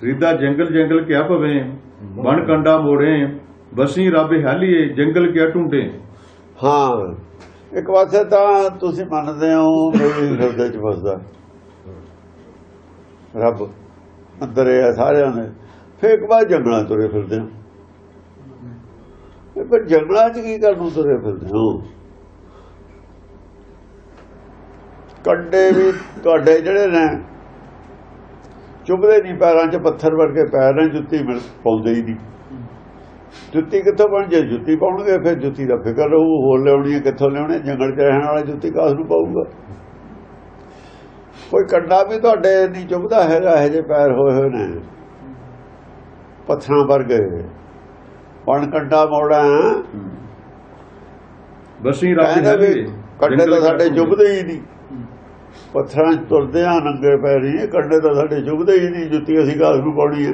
ਫਰੀਦਾ ਜੰਗਲ ਜੰਗਲ ਕਿਆ ਭਵੇਂ ਬਣ ਕੰਡਾ ਮੋੜੇ, ਬਸੀ ਰੱਬ ਹਾਲੀਏ, ਜੰਗਲ ਕਿਆ ਢੂੰਡੇ। ਹਾਂ, ਇੱਕ ਪਾਸੇ ਤਾਂ ਤੁਸੀਂ ਮੰਨਦੇ ਹੋ ਮੇਰੀ ਹਿਰਦੇ ਚ ਵਸਦਾ। ਰੱਬ ਅੰਦਰ ਹੈ ਸਾਰਿਆਂ ਦੇ ਫਿਰ ਇੱਕ ਵਾਰ ਜੰਗਲਾਂ ਤੁਰੇ ਫਿਰਦੇ ਹੋ। ਫਿਰ ਜੰਗਲਾਂ 'ਚ ਕੀ ਕਰਨ ਤੁਰੇ ਫਿਰਦੇ ਹੋ? ਕੰਡੇ ਵੀ ਤੁਹਾਡੇ ਜਿਹੜੇ ਨੇ ਚੁੱਭਦੇ ਨਹੀਂ ਪੈਰਾਂ 'ਚ ਪੱਥਰ ਵਰਗੇ ਪੈਰ ਨੇ ਜੁੱਤੀ ਮਿਲ ਪਾਉਂਦੇ ਹੀ ਨਹੀਂ। ਜੁੱਤੀ ਕਿੱਥੋਂ ਬਣ ਜੇ? ਜੁੱਤੀ ਪਾਉਣਗੇ ਫਿਰ ਜੁੱਤੀ ਦਾ ਫਿਕਰ ਰਹੂ ਹੋਰ ਲਿਆਉਣੀ ਕਿੱਥੋਂ ਲਿਆਉਣੀ ਜੰਗਲ 'ਚ ਰਹਿਣ ਵਾਲਾ ਜੁੱਤੀ ਕਾਸ ਨੂੰ ਪਾਊਗਾ? ਕੋਈ ਕੰਡਾ ਵੀ ਤੁਹਾਡੇ ਨਹੀਂ ਚੁੱਭਦਾ ਹੈਗਾ ਇਹ ਜੇ ਪੈਰ ਹੋਏ ਹੋਏ ਨੇ। ਪੱਥਰਾਂ ਵਰਗੇ। ਪਣ ਕੰਡਾ ਮੋੜਾ। ਬਸੀ ਵੀ ਹਾਲੀਏ ਕੰਡੇ ਤਾਂ ਸਾਡੇ ਚੁੱਭਦੇ ਹੀ ਨਹੀਂ। ਪੱਥਰਾਂ 'ਚ ਤੁਰਦੇ ਆ, ਨੰਗੇ ਪੈਰੀ ਕੰਡੇ ਤਾਂ ਸਾਡੇ ਚੁੱਭਦੇ ਹੀ ਨਹੀਂ, ਜੁੱਤੀ ਅਸੀਂ ਕਾਸ ਨੂੰ ਪਾਉਣੀ ਹੈ।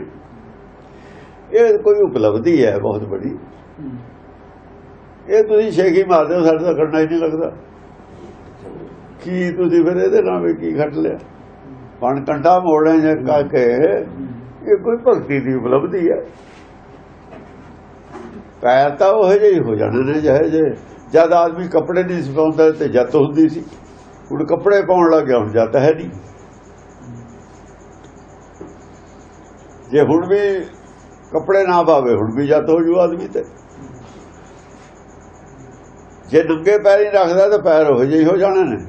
ਇਹ ਕੋਈ ਉਪਲਬਧੀ ਹੈ ਬਹੁਤ ਬੜੀ। ਇਹ ਤੁਸੀਂ ਛੇਕੀ ਮਾਰਦੇ ਹੋ ਸਾਡੇ ਤਾਂ ਕਰਨਾ ਹੀ ਨਹੀਂ ਲੱਗਦਾ। ਕੀ ਤੁਸੀਂ ਫਿਰ ਇਹਦੇ ਨਾਲ ਵੀ ਕੀ ਖੱਟ ਲਿਆ? ਪਣ ਕੰਡਾ ਮੋੜਿਆ ਜਾਂ ਕਾਕੇ ਇਹ ਕੋਈ ਭਗਤੀ ਦੀ ਉਪਲਬਧੀ ਹੈ। ਪੈਰ ਤਾਂ ਉਹ ਜਿਹੇ ਹੀ ਹੋ ਜਾਣੇ ਨੇ, ਜਿਹੇ ਜੇ ਜਦ ਆਦਮੀ ਕੱਪੜੇ ਨਹੀਂ ਸੀ ਤੇ ਜੱਤ ਹੁੰਦੀ ਸੀ। ਹੁਣ ਕੱਪੜੇ ਪਾਉਣ ਲੱਗ ਗਿਆ, ਹੁਣ ਜੱਤ ਹੈ ਨਹੀਂ। ਜੇ ਹੁਣ ਵੀ ਕੱਪੜੇ ਨਾ ਪਾਵੇ, ਹੁਣ ਵੀ ਜੱਤ ਹੋ ਜੂ ਆਦਮੀ ਤੇ। ਜੇ ਨੰਗੇ ਪੈਰ ਹੀ ਰੱਖਦਾ ਤਾਂ ਪੈਰ ਉਹ ਜਿਹੇ ਹੋ ਜਾਣੇ ਨੇ।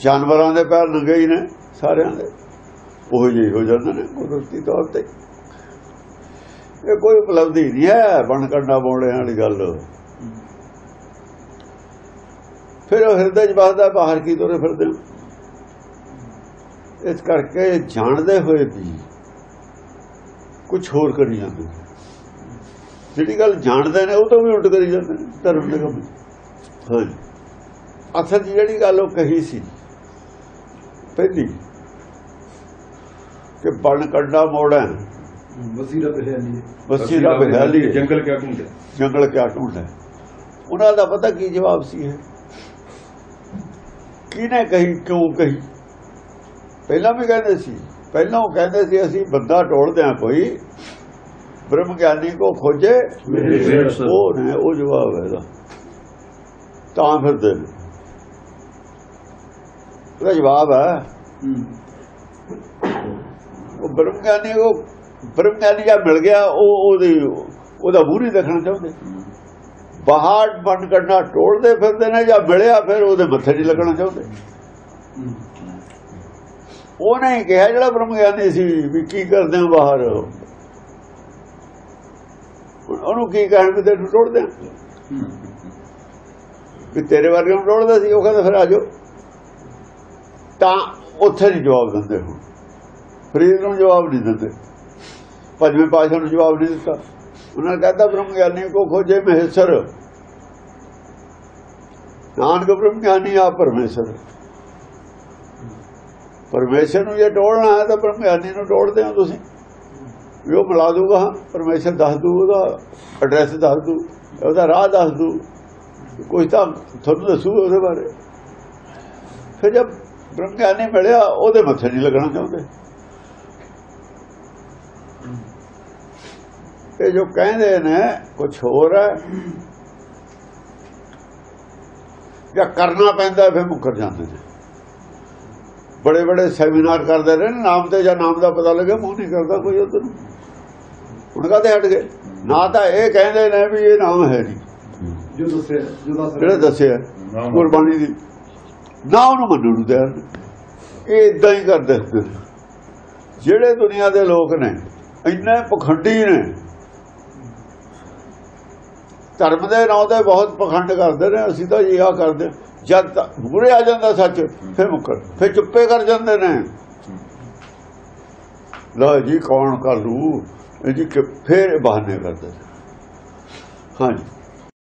ਜਾਨਵਰਾਂ ਦੇ ਪੈਰ ਨੰਗੇ ਹੀ ਨੇ, ਸਾਰਿਆਂ ਦੇ। ਉਹ ਜਿਹੇ ਹੋ ਜਾਂਦੇ ਨੇ ਕੁਦਰਤੀ ਤੌਰ ਤੇ। ਇਹ ਕੋਈ ਉਪਲਬਧੀ ਨਹੀਂ ਹੈ ਬਣ ਕੰਡਾ ਬੋਲਣ ਵਾਲੀ ਗੱਲ। ਫਿਰ ਉਹ ਹਿਰਦੇ ਚ ਵਸਦਾ ਬਾਹਰ ਕੀ ਤੁਰੇ ਫਿਰਦੇ ਹੋ? ਇਸ ਕਰਕੇ ਜਾਣਦੇ ਹੋਏ ਵੀ ਕੁਝ ਹੋਰ ਕਰੀ ਜਾਂਦੇ ਨੇ। ਜਿਹੜੀ ਗੱਲ ਜਾਣਦੇ ਨੇ ਉਹ ਤੋਂ ਵੀ ਉਲਟ ਕਰੀ ਜਾਂਦੇ ਨੇ ਧਰਮ ਦੇ ਕੰਮ। ਹਾਂਜੀ ਅਸਲ 'ਚ ਜਿਹੜੀ ਗੱਲ ਉਹ ਕਹੀ ਸੀ ਪਹਿਲੀ ਕਿ ਬਣ ਕੰਡਾ ਮੋੜਾ ਵਜ਼ੀਰ ਬਹਿਲੀ ਬਸੀ ਦਾ ਬਹਾਲੀ ਜੰਗਲ ਕਿਆ ਢੂੰਡੇ ਜੰਗਲ ਕਿਆ ਢੂੰਡਦਾ ਉਹਨਾਂ ਦਾ ਪਤਾ ਕੀ ਜਵਾਬ ਸੀ ਇਹ? ਕਿਹਨੇ ਕਹੀ ਕਿਉਂ ਕਹੀ? ਪਹਿਲਾਂ ਵੀ ਕਹਿੰਦੇ ਸੀ ਪਹਿਲਾਂ ਉਹ ਕਹਿੰਦੇ ਸੀ ਅਸੀਂ ਬੰਦਾ ਟੋਲਦੇ ਆ ਕੋਈ ਬ੍ਰਹਮ ਗਿਆਨੀ ਕੋ ਖੋਜੇ ਉਹ ਨੇ ਉਹ ਜਵਾਬ ਹੈ ਇਹਦਾ। ਤਾਂ ਫਿਰਦੇ ਨੇ। ਉਹਦਾ ਜਵਾਬ ਹੈ ਉਹ ਬ੍ਰਹਮ ਗਿਆਨੀ ਕੋ ਬ੍ਰਹਮ ਗਿਆਨੀ ਜਦ ਮਿਲ ਗਿਆ ਉਹ ਉਹਦੀ ਉਹਦਾ ਨਹੀਂ ਦੇਖਣਾ ਚਾਹੁੰਦੇ। ਬਾਹਰ ਬੰਦ ਕਰਨਾ ਟੋਲਦੇ ਫਿਰਦੇ ਨੇ ਜਾਂ ਮਿਲਿਆ ਫਿਰ ਉਹਦੇ ਮੱਥੇ ਨਹੀਂ ਲੱਗਣਾ ਚਾਹੁੰਦੇ। ਉਹਨੇ ਹੀ ਕਿਹਾ, ਜਿਹੜਾ ਬ੍ਰਹਮ ਗਿਆਨੀ ਸੀ ਵੀ ਕੀ ਕਰਦੇ ਹੋ ਬਾਹਰ? ਉਹਨੂੰ ਕੀ ਕਹਿਣ ਵੀ ਤੈਨੂੰ ਟੋੜਦੇ ਆ? ਵੀ ਤੇਰੇ ਵਰਗੇ ਨੂੰ ਟੋੜਦਾ ਸੀ, ਉਹ ਕਹਿੰਦਾ ਫਿਰ ਆ ਜਾਓ। ਤਾਂ ਉੱਥੇ ਨਹੀਂ ਜਵਾਬ ਦਿੰਦੇ ਹੁਣ। ਫਰੀਦ ਨੂੰ ਜਵਾਬ ਨਹੀਂ ਦਿੰਦੇ। ਪੰਜਵੇਂ ਪਾਸ਼ਾ ਨੂੰ ਜਵਾਬ ਨਹੀਂ ਦਿੱਤਾ। ਉਹਨਾਂ ਨੇ ਕਹਿੰਦਾ ਬ੍ਰਹਮ ਗਿਆਨੀ ਕੋ ਖੋਜੇ ਮਹੇਸ਼ਰ। ਨਾਨਕ ਬ੍ਰਹਮ ਗਿਆਨੀ ਆ ਪਰਮੇਸ਼ਰ। ਪਰਮੇਸ਼ਰ ਨੂੰ ਜੇ ਟੋੜਨਾ ਹੈ ਤਾਂ ਬ੍ਰਹਮ ਗਿਆਨੀ ਨੂੰ ਟੋੜਦੇ ਹੋ ਤੁਸੀਂ। ਵੀ ਉਹ ਮਿਲਾ ਦੂਗਾ ਪਰਮੇਸ਼ਰ ਦੱਸ ਦੂ ਉਹਦਾ ਐਡਰੈਸ ਦੱਸ ਦੂ ਉਹਦਾ ਰਾਹ ਦੱਸ ਦੂ ਕੋਈ ਤਾਂ ਤੁਹਾਨੂੰ ਦੱਸੂ ਉਹਦੇ ਬਾਰੇ। ਫਿਰ ਜਦ ਬ੍ਰਹਮ ਗਿਆਨੀ ਮਿਲਿਆ, ਉਹਦੇ ਮੱਥੇ ਨਹੀਂ ਲੱਗਣਾ ਚਾਹੁੰਦੇ। ਇਹ ਜੋ ਕਹਿੰਦੇ ਨੇ ਕੁਝ ਹੋਰ ਹੈ। ਜਾਂ ਕਰਨਾ ਪੈਂਦਾ ਫਿਰ ਮੁੱਕਰ ਜਾਂਦੇ ਨੇ। ਬੜੇ ਬੜੇ ਸੈਮੀਨਾਰ ਕਰਦੇ ਰਹੇ ਨਾਮ ਤੇ ਜਾਂ ਨਾਮ ਦਾ ਪਤਾ ਲੱਗੇ ਮੂੰਹ ਨਹੀਂ ਕਰਦਾ ਕੋਈ ਉਧਰ। ਹੁਣ ਕਾਹਦੇ ਹਟ ਗਏ? ਨਾ ਤਾਂ ਇਹ ਕਹਿੰਦੇ ਨੇ ਵੀ ਇਹ ਨਾਮ ਹੈ ਨਹੀਂ। ਜੋ ਦੱਸਿਆ ਜਿਹੜੇ ਦੱਸਿਆ ਗੁਰਬਾਣੀ ਦੀ। ਨਾ ਉਹਨੂੰ ਮੰਨਣ ਨੂੰ ਤਿਆਰ। ਇਹ ਇਦਾਂ ਹੀ ਕਰਦੇ ਜਿਹੜੇ ਦੁਨੀਆ ਦੇ ਲੋਕ ਨੇ ਇੰਨੇ ਪਖੰਡੀ ਨੇ ਧਰਮ ਦੇ ਨਾਂ ਤੇ ਬਹੁਤ ਪਖੰਡ ਕਰਦੇ ਨੇ, ਅਸੀਂ ਤਾਂ ਇਹ ਆ ਕਰਦੇ। ਹਾਂ। ਜਦ ਤੱਕ ਆ ਜਾਂਦਾ ਸੱਚ, ਫਿਰ ਮੁੱਕਰ, ਫਿਰ ਚੁੱਪੇ ਕਰ ਜਾਂਦੇ ਨੇ। ਲੋ ਜੀ, ਕੌਣ ਕਰ ਲੂ ਇਹ ਜੀ ਕਿ ਫਿਰ ਬਹਾਨੇ ਕਰਦੇ ਨੇ। ਹਾਂਜੀ।